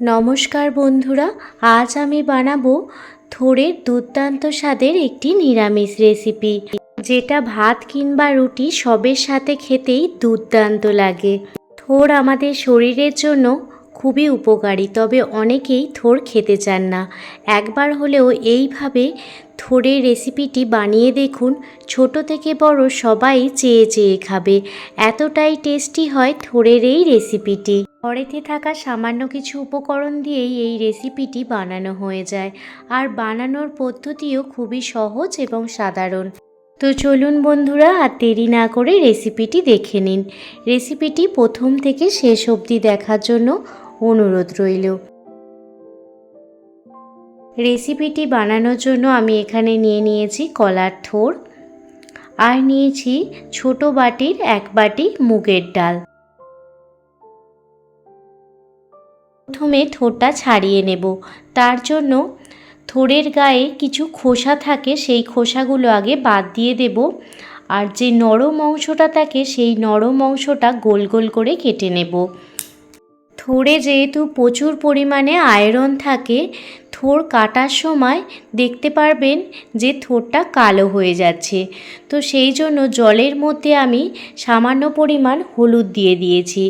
নমস্কার বন্ধুরা, আজ আমি বানাবো থোড়ের দুর্দান্ত স্বাদের একটি নিরামিষ রেসিপি। যেটা ভাত কিংবা রুটি সবের সাথে খেতেই দুর্দান্ত লাগে। থোর আমাদের শরীরের জন্য খুবই উপকারী, তবে অনেকেই থোর খেতে চান না। একবার হলেও এইভাবে থোড়ের রেসিপিটি বানিয়ে দেখুন, ছোট থেকে বড় সবাই চেয়ে চেয়ে খাবে। এতটাই টেস্টি হয় থোড়ের এই রেসিপিটি। ঘরেতে থাকা সামান্য কিছু উপকরণ দিয়েই এই রেসিপিটি বানানো হয়ে যায়। আর বানানোর পদ্ধতিও খুবই সহজ এবং সাধারণ। তো চলুন বন্ধুরা, আর দেরি না করে রেসিপিটি দেখে নিন। রেসিপিটি প্রথম থেকে শেষ অবধি দেখার জন্য অনুরোধ রইল। রেসিপিটি বানানোর জন্য আমি এখানে নিয়ে নিয়েছি কলার থোর আর নিয়েছি ছোট বাটির এক বাটি মুগের ডাল। প্রথমে থোরটা ছাড়িয়ে নেব। তার জন্য থোড়ের গায়ে কিছু খোসা থাকে, সেই খোসাগুলো আগে বাদ দিয়ে দেব। আর যে নরম অংশটা থাকে, সেই নরম অংশটা গোল গোল করে কেটে নেব। থোড়ে যেহেতু প্রচুর পরিমাণে আয়রন থাকে থোর কাটার সময় দেখতে পারবেন যে থোরটা কালো হয়ে যাচ্ছে। তো সেই জন্য জলের মধ্যে আমি সামান্য পরিমাণ হলুদ দিয়ে দিয়েছি।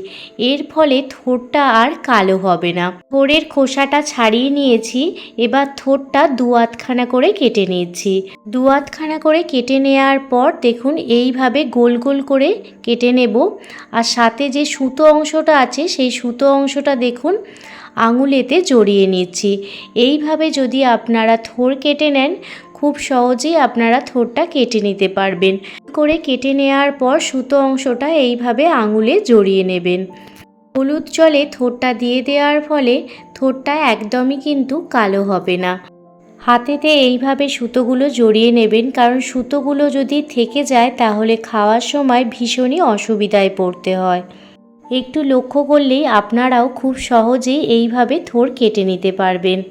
এর ফলে থোরটা আর কালো হবে না। থোরের খোসাটা ছাড়িয়ে নিয়েছি। এবার থোরটা দু আধখানা করে কেটে নিচ্ছি। দু আধখানা করে কেটে নেওয়ার পর দেখুন এইভাবে গোল গোল করে কেটে নেব। আর সাথে যে সুতো অংশটা আছে, সেই সুতো অংশটা দেখুন আঙুলেতে জড়িয়ে নিচ্ছি। এইভাবে যদি আপনারা থোর কেটে নেন, খুব সহজেই আপনারা থোরটা কেটে নিতে পারবেন। করে কেটে নেওয়ার পর সুতো অংশটা এইভাবে আঙুলে জড়িয়ে নেবেন। হলুদ জলে থোরটা দিয়ে দেওয়ার ফলে থোরটা একদমই কিন্তু কালো হবে না। হাতেতে এইভাবে সুতোগুলো জড়িয়ে নেবেন, কারণ সুতোগুলো যদি থেকে যায়, তাহলে খাওয়ার সময় ভীষণই অসুবিধায় পড়তে হয়। একটু লক্ষ্য করলে আপনারাও খুব সহজে এইভাবে থোর কেটে নিতে পারবেন।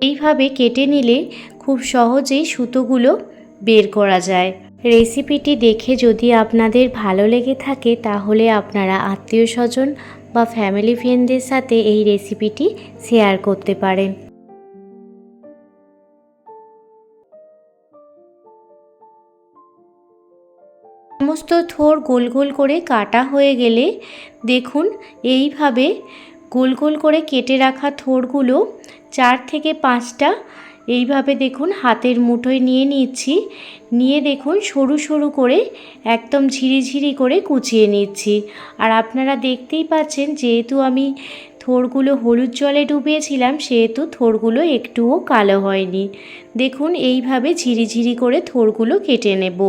এইভাবে কেটে নিলে খুব সহজেই সুতোগুলো বের করা যায়। রেসিপিটি দেখে যদি আপনাদের ভালো লেগে থাকে, তাহলে আপনারা আত্মীয় স্বজন বা ফ্যামিলি ফ্রেন্ডদের সাথে এই রেসিপিটি শেয়ার করতে পারেন। সমস্ত থোর গোল গোল করে কাটা হয়ে গেলে দেখুন, এইভাবে গোল গোল করে কেটে রাখা থোরগুলো চার থেকে পাঁচটা, এইভাবে দেখুন হাতের মুঠোয় নিয়ে নিচ্ছি। নিয়ে দেখুন সরু সরু করে একদম ঝিরিঝিরি করে কুচিয়ে নিচ্ছি। আর আপনারা দেখতেই পাচ্ছেন যেহেতু আমি থোরগুলো হলুদ জলে ডুবিয়েছিলাম, সেহেতু থোরগুলো একটুও কালো হয়নি। দেখুন, এইভাবে ঝিরিঝিরি করে থোরগুলো কেটে নেব।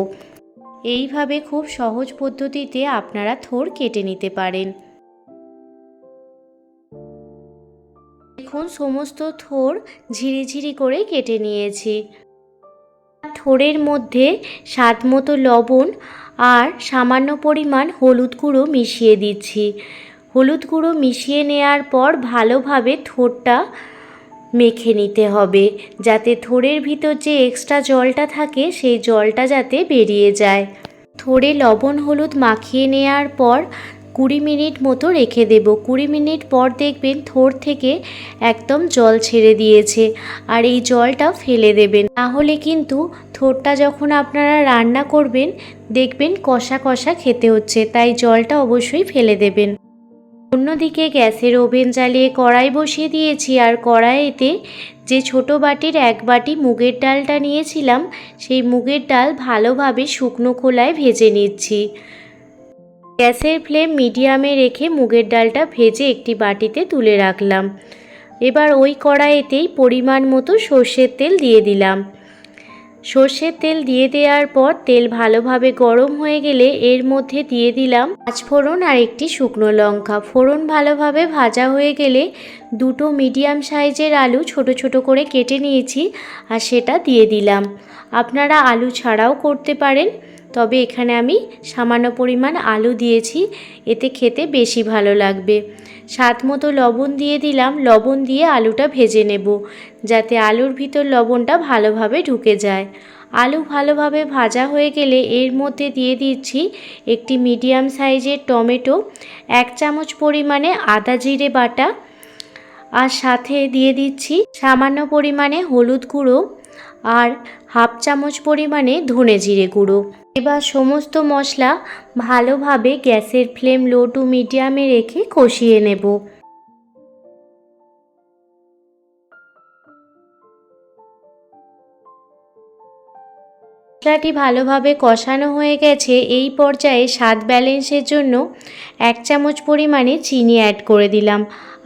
এইভাবে খুব সহজ পদ্ধতিতে আপনারা থোর কেটে নিতে পারেন। দেখুন, সমস্ত থোর ঝিরিঝিরি করে কেটে নিয়েছি। থোরের মধ্যে স্বাদ মতো লবণ আর সামান্য পরিমাণ হলুদ গুঁড়ো মিশিয়ে দিচ্ছি। হলুদ গুঁড়ো মিশিয়ে নেওয়ার পর ভালোভাবে থোরটা মেখে নিতে হবে, যাতে থোড়ের ভিতর যে এক্সট্রা জলটা থাকে সেই জলটা যাতে বেরিয়ে যায়। থোড়ে লবণ হলুদ মাখিয়ে নেওয়ার পর কুড়ি মিনিট মতো রেখে দেব। কুড়ি মিনিট পর দেখবেন থোর থেকে একদম জল ছেড়ে দিয়েছে আর এই জলটা ফেলে দেবেন। তাহলে কিন্তু থোরটা যখন আপনারা রান্না করবেন, দেখবেন কষা কষা খেতে হচ্ছে, তাই জলটা অবশ্যই ফেলে দেবেন। অন্যদিকে গ্যাসের ওভেন জ্বালিয়ে কড়াই বসিয়ে দিয়েছি আর কড়াইতে যে ছোট বাটির এক বাটি মুগের ডালটা নিয়েছিলাম, সেই মুগের ডাল ভালোভাবে শুকনো খোলায় ভেজে নিচ্ছি। গ্যাসের ফ্লেম মিডিয়ামে রেখে মুগের ডালটা ভেজে একটি বাটিতে তুলে রাখলাম। এবার ওই কড়াইতেই পরিমাণ মতো সর্ষের তেল দিয়ে দিলাম। সর্ষের তেল দিয়ে দেওয়ার পর তেল ভালোভাবে গরম হয়ে গেলে এর মধ্যে দিয়ে দিলাম পাঁচ ফোড়ন আর একটি শুকনো লঙ্কা। ফোড়ন ভালোভাবে ভাজা হয়ে গেলে দুটো মিডিয়াম সাইজের আলু ছোট ছোট করে কেটে নিয়েছি আর সেটা দিয়ে দিলাম। আপনারা আলু ছাড়াও করতে পারেন, তবে এখানে আমি সামান্য পরিমাণ আলু দিয়েছি, এতে খেতে বেশি ভালো লাগবে। স্বাদ মতো লবণ দিয়ে দিলাম, লবণ দিয়ে আলুটা ভেজে নেব, যাতে আলুর ভিতর লবণটা ভালোভাবে ঢুকে যায়। আলু ভালোভাবে ভাজা হয়ে গেলে এর মধ্যে দিয়ে দিচ্ছি একটি মিডিয়াম সাইজের টমেটো, এক চামচ পরিমাণে আদা জিরে বাটা, আর সাথে দিয়ে দিচ্ছি সামান্য পরিমাণে হলুদ গুঁড়ো, আর হাফ চামচ পরিমাণে ধনে জিরে গুঁড়ো। এবার সমস্ত মশলা ভালোভাবে গ্যাসের ফ্লেম লো টু মিডিয়ামে রেখে কষিয়ে নেব। মশলাটি ভালোভাবে কষানো হয়ে গেছে, এই পর্যায়ে স্বাদ ব্যালেন্সের জন্য এক চামচ পরিমাণে চিনি অ্যাড করে দিলাম।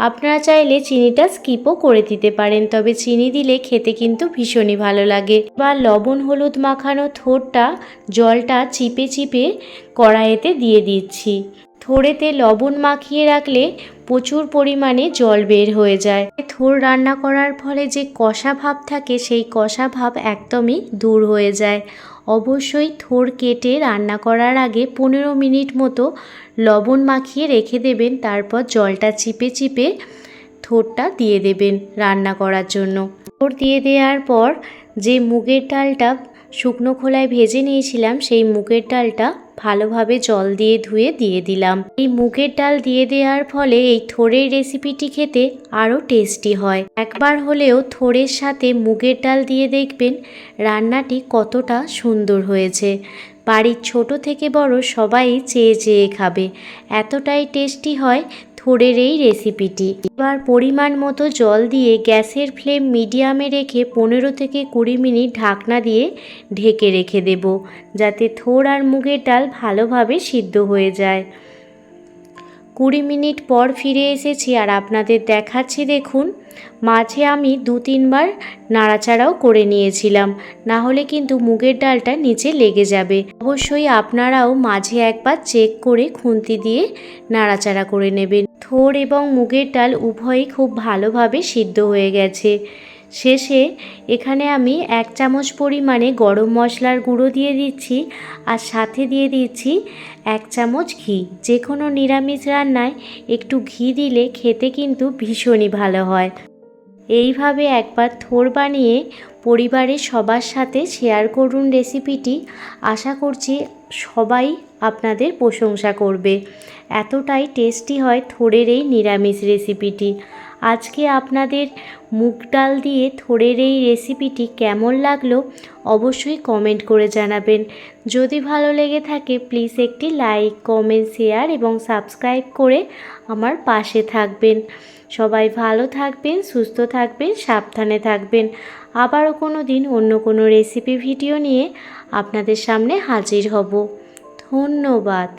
আপনারা চাইলে চিনিটা স্কিপও করে দিতে পারেন, তবে চিনি দিলে খেতে কিন্তু ভীষণই ভালো লাগে। বা লবণ হলুদ মাখানো থোরটা জলটা চিপে চিপে কড়াইতে দিয়ে দিচ্ছি। থোড়েতে লবণ মাখিয়ে রাখলে প্রচুর পরিমাণে জল বের হয়ে যায়। থোর রান্না করার ফলে যে কষা ভাব থাকে, সেই কষা ভাব একদমই দূর হয়ে যায়। অবশ্যই থোর কেটে রান্না করার আগে পনেরো মিনিট মতো লবণ মাখিয়ে রেখে দেবেন, তারপর জলটা চিপে চিপে থোরটা দিয়ে দেবেন রান্না করার জন্য। থোর দিয়ে দেওয়ার পর যে মুগের ডালটা শুকনো খোলায় ভেজে নিয়েছিলাম, সেই মুগের ডালটা ভালোভাবে জল দিয়ে ধুয়ে দিয়ে দিলাম। এই মুগের ডাল দিয়ে দেওয়ার ফলে এই থোরের রেসিপিটি খেতে আরও টেস্টি হয়। একবার হলেও থোরের সাথে মুগের ডাল দিয়ে দেখবেন রান্নাটি কতটা সুন্দর হয়েছে। বাড়ির ছোট থেকে বড় সবাই চেয়ে চেয়ে খাবে। এতটাই টেস্টি হয় থোড়ের এই রেসিপিটি এবার পরিমাণ মতো জল দিয়ে গ্যাসের ফ্লেম মিডিয়ামে রেখে পনেরো থেকে কুড়ি মিনিট ঢাকনা দিয়ে ঢেকে রেখে দেব, যাতে থোড় আর মুগের ডাল ভালোভাবে সিদ্ধ হয়ে যায়। কুড়ি মিনিট পর ফিরে এসেছি আর আপনাদের দেখাচ্ছি দেখুন, মাঝে আমি দু তিনবার নাড়াচাড়াও করে নিয়েছিলাম, না হলে কিন্তু মুগের ডালটা নিচে লেগে যাবে। অবশ্যই আপনারাও মাঝে একবার চেক করে খুন্তি দিয়ে নাড়াচাড়া করে নেবেন। থোর এবং মুগের ডাল উভয়ই খুব ভালোভাবে সিদ্ধ হয়ে গেছে। শেষে এখানে আমি এক চামচ পরিমাণে গরম মশলার গুঁড়ো দিয়ে দিচ্ছি আর সাথে দিয়ে দিচ্ছি এক চামচ ঘি। যে কোনো নিরামিষ রান্নায় একটু ঘি দিলে খেতে কিন্তু ভীষণই ভালো হয়। এইভাবে একবার থোর বানিয়ে পরিবারের সবার সাথে শেয়ার করুন রেসিপিটি। আশা করছি সবাই আপনাদের প্রশংসা করবে। এতটাই টেস্টি হয় থোড়ের এই নিরামিষ রেসিপিটি। আজকে আপনাদের মুগ ডাল দিয়ে থোড়ের এই রেসিপিটি কেমন লাগল অবশ্যই কমেন্ট করে জানাবেন। যদি ভালো লেগে থাকে, প্লিজ একটি লাইক, কমেন্ট, শেয়ার এবং সাবস্ক্রাইব করে আমার পাশে থাকবেন। সবাই ভালো থাকবেন, সুস্থ থাকবেন, সাবধানে থাকবেন। আবারও কোনো দিন অন্য কোনো রেসিপি ভিডিও নিয়ে আপনাদের সামনে হাজির হব। ধন্যবাদ।